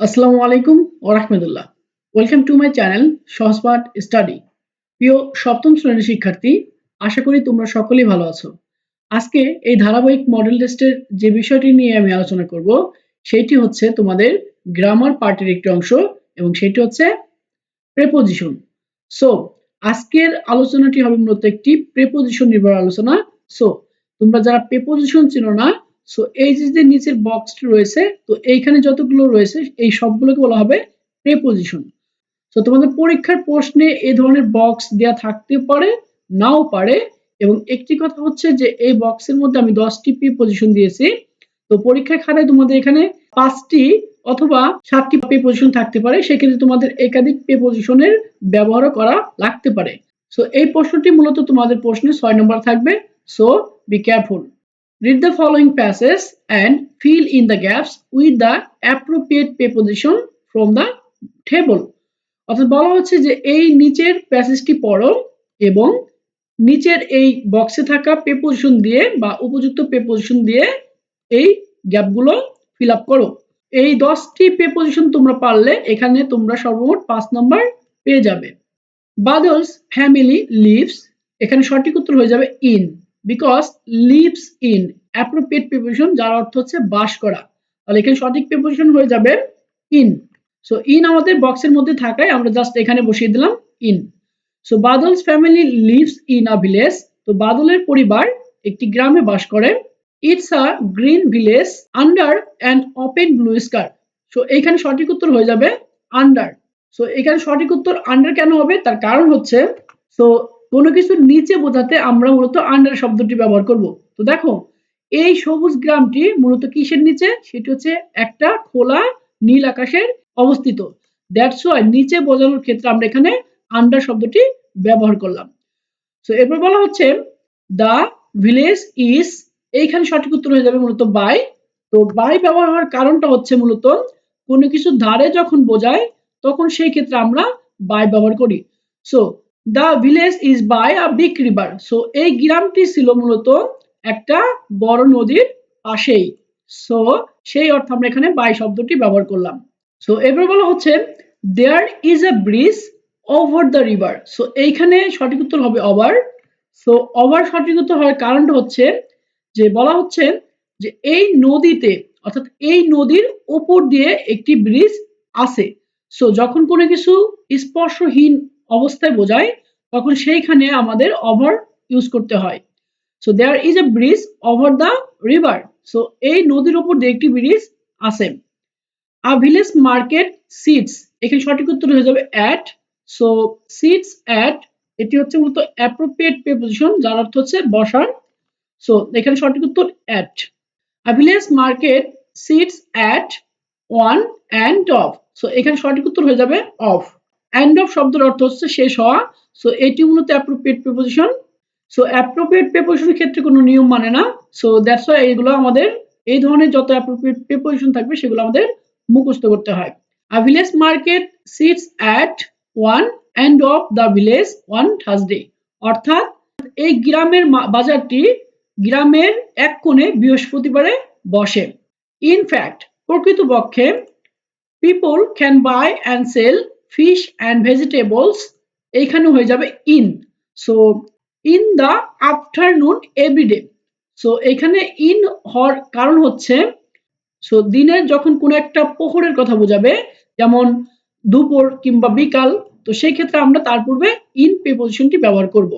আসসালামু আলাইকুম ও রাহমাতুল্লাহ। Welcome to my channel Sahajpath study প্রিয় সপ্তম শ্রেণির শিক্ষার্থী, আশা করি তোমরা সকলেই ভালো আছো। আজকে এই ধারাবাহিক মডেল টেস্টের যে বিষয়টি নিয়ে আমি আলোচনা করব সেইটি হচ্ছে তোমাদের গ্রামার পার্টের একটি অংশ এবং সেটি হচ্ছে প্রেপোজিশন সো আজকের আলোচনাটি হবে মূলত একটি প্রেপোজিশন নির্ভর আলোচনা। সো তোমরা যারা প্রেপোজিশন চিনো না সো এই যে নিচের বক্সটি রয়েছে, তো এইখানে যতগুলো রয়েছে, এই সবগুলোকে বলা হবে প্রেপোজিশন তো তোমাদের পরীক্ষার প্রশ্নে এই ধরনের বক্স দেওয়া থাকতে পারে, নাও পারে, এবং একটি কথা হচ্ছে যে এই বক্সের মধ্যে আমি দশটি প্রিপোজিশন দিয়েছি। তো পরীক্ষার খাতায় তোমাদের এখানে পাঁচটি অথবা সাতটি প্রিপোজিশন থাকতে পারে, সেক্ষেত্রে তোমাদের একাধিক প্রিপোজিশনের ব্যবহার করা লাগতে পারে। সো এই প্রশ্নটি মূলত তোমাদের প্রশ্নে ছয় নম্বর থাকবে। So be careful Read the following passage and fill in the gaps with the appropriate preposition from the table. অর্থাৎ বলা হচ্ছে যে, এই নিচের প্যাসেজটি পড়ো এবং নিচের এই বক্সে থাকা প্রেপোজিশন দিয়ে বা উপযুক্ত প্রেপোজিশন দিয়ে এই গ্যাপগুলো ফিল আপ করো। এই দশটি প্রেপোজিশন তোমরা পারলে এখানে তোমরা সর্বমোট পাঁচ নম্বর পেয়ে যাবে। বাদলস ফ্যামিলি লিভস এখানে সঠিক উত্তর হয়ে যাবে in because lives in appropriate preposition যার অর্থ হচ্ছে বাস করা। তাহলে এখানে সঠিক প্রিপোজিশন হয়ে যাবে ইন সো ইন আমাদের বক্সের মধ্যে থাকায় আমরা জাস্ট এখানে বসিয়ে দিলাম in so Badal's family lives in a village তো বাদলের পরিবার একটি গ্রামে বাস করে। It's a green village under and open blue sky so এখানে সঠিক উত্তর হয়ে যাবে আন্ডার সো এখানে সঠিক উত্তর আন্ডার কেন হবে? তার কারণ হচ্ছে সো কোনো কিছুর নিচে বোঝাতে আমরা মূলত আন্ডার শব্দটি ব্যবহার করব। তো দেখো, এই সবুজ গ্রামটি মূলত কিসের নিচে? সেটি হচ্ছে একটা খোলা নীল আকাশের অবস্থিত। দ্যাটস ওয়াই নিচে বোঝানোর ক্ষেত্রে আমরা এখানে আন্ডার শব্দটি ব্যবহার করলাম। তো এরপর বলা হচ্ছে দ্য ভিলেজ ইজ এইখানে সঠিক উত্তর হয়ে যাবে মূলত বাই তো বাই ব্যবহার হওয়ার কারণটা হচ্ছে মূলত কোনো কিছু ধারে যখন বোঝায়, তখন সেই ক্ষেত্রে আমরা বাই ব্যবহার করি। So the village is by a big river so এই গ্রামটি ছিল মূলত একটা বড় নদীর পাশেই। সো সেই অর্থে আমরা এখানে বাই শব্দটি ব্যবহার করলাম। সো এবার বলা হচ্ছে there is a bridge over the river so এইখানে সঠিক উত্তর হবে ওভার সো ওভার সঠিক উত্তর হওয়ার কারণটা হচ্ছে যে, বলা হচ্ছে যে, এই নদীতে, অর্থাৎ এই নদীর ওপর দিয়ে একটি ব্রিজ আছে। সো যখন কোনো কিছু স্পর্শহীন অবস্থায় বোঝায়, তখন সেইখানে আমাদের ওভার ইউজ করতে হয়। So there is a bridge over the river so এই নদীর উপর দিয়ে একটি ব্রিজ আছে আ ভিলেজ মার্কেট সিটস এখানে সঠিক উত্তর হয়ে যাবে অ্যাট সো সিটস অ্যাট এটি হচ্ছে মূলত অ্যাপ্রোপ্রিয়েট প্রিপোজিশন যার অর্থ হচ্ছে বসার। সো এখানে সঠিক উত্তর at a village market sits at one end of so এখানে সঠিক উত্তর হয়ে যাবে অফ অ্যান্ড অফ শব্দের অর্থ হচ্ছে শেষ হওয়া। সো এটি মূলত অ্যাপ্রোপ্রিয়েট প্রিপোজিশন সো অ্যাপ্রোপ্রিয়েট প্রিপোজিশনের ক্ষেত্রে কোনো নিয়ম মানে না। সো দ্যাটস ওয়াই এইগুলো আমাদের, এই ধরনের যত অ্যাপ্রোপ্রিয়েট প্রিপোজিশন থাকবে, সেগুলো আমাদের মুখস্থ করতে হয়। A village market sits at one end of the village on Thursday অর্থাৎ, এই গ্রামের বাজারটি গ্রামের এক কোণে বৃহস্পতিবারে বসে। ইনফ্যাক্ট প্রকৃতপক্ষে people can buy and sell fish and vegetables এইখানে হয়ে যাবে in so in the afternoon every day so এখানে ইন হওয়ার কারণ হচ্ছে সো দিনের যখন কোনো একটা প্রহরের কথা বোঝাবে, যেমন দুপুর কিংবা বিকাল, তো সেই ক্ষেত্রে আমরা তার পূর্বে ইন প্রিপোজিশনটি ব্যবহার করব।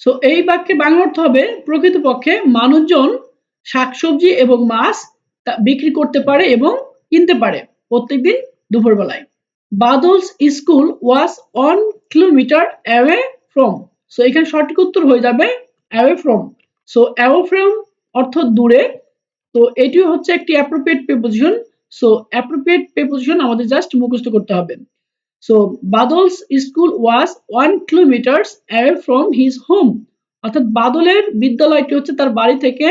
সো এই বাক্যে বাংলা অর্থ হবে, প্রকৃতপক্ষে মানুষজন শাকসবজি এবং মাছ বিক্রি করতে পারে এবং কিনতে পারে প্রত্যেকদিন দুপুরবেলায়। Badal's school was one kilometre away from. So এখানে সঠিক উত্তর হয়ে যাবে away from. So away from অর্থ দূরে। তো, এটিও হচ্ছে একটি appropriate preposition so appropriate preposition আমাদের জাস্ট মুখস্থ করতে হবে। So Badal's school was one kilometres away from his home. অর্থাৎ বাদলের বিদ্যালয়টি হচ্ছে তার বাড়ি থেকে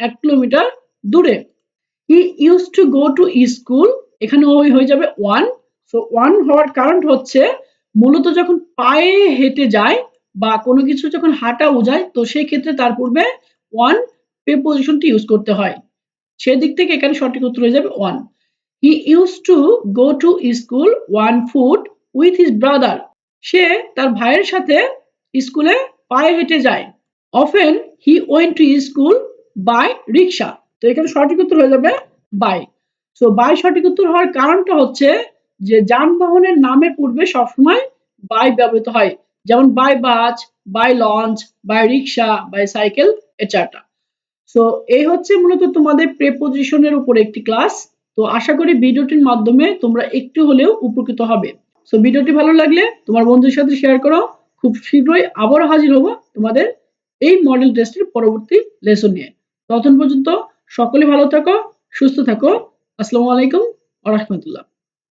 এক কিলোমিটার দূরে। He use to go to school এখানে ওই হয়ে যাবে ওয়ান সো ওয়ান হওয়ার কারণ হচ্ছে মূলত যখন পায়ে হেঁটে যায় বা কোনো কিছু যখন হাঁটা বোঝায় তো সেই ক্ষেত্রে তার পূর্বে ওয়ান প্রেপোজিশনটি ইউজ করতে হয়। সেদিক থেকে এখানে সঠিক উত্তর হয়ে যাবে on he use to go to school on foot with his brother সে তার ভাইয়ের সাথে স্কুলে পায়ে হেঁটে যায়। Often he went to school by rickshaw তো এখানে সঠিক উত্তর হয়ে যাবে বাই সো বাই সঠিক উত্তর হওয়ার কারণটা হচ্ছে যে যানবাহনের নামের পূর্বে সবসময় বাই ব্যবহৃত হয়। যেমন by bus by launch by rickshaw by cycle etcetera so এই হচ্ছে মূলত তোমাদের প্রেপোজিশনের উপর একটি ক্লাস তো আশা করি ভিডিওটির মাধ্যমে তোমরা একটু হলেও উপকৃত হবে। সো ভিডিওটি ভালো লাগলে তোমার বন্ধুর সাথে শেয়ার করো। খুব শীঘ্রই আবার হাজির হব তোমাদের এই মডেল টেস্টের পরবর্তী লেসন নিয়ে। ততক্ষণ পর্যন্ত সকলে ভালো থাকো, সুস্থ থাকো। আসসালামু আলাইকুম আ রহমতুল্লাহ।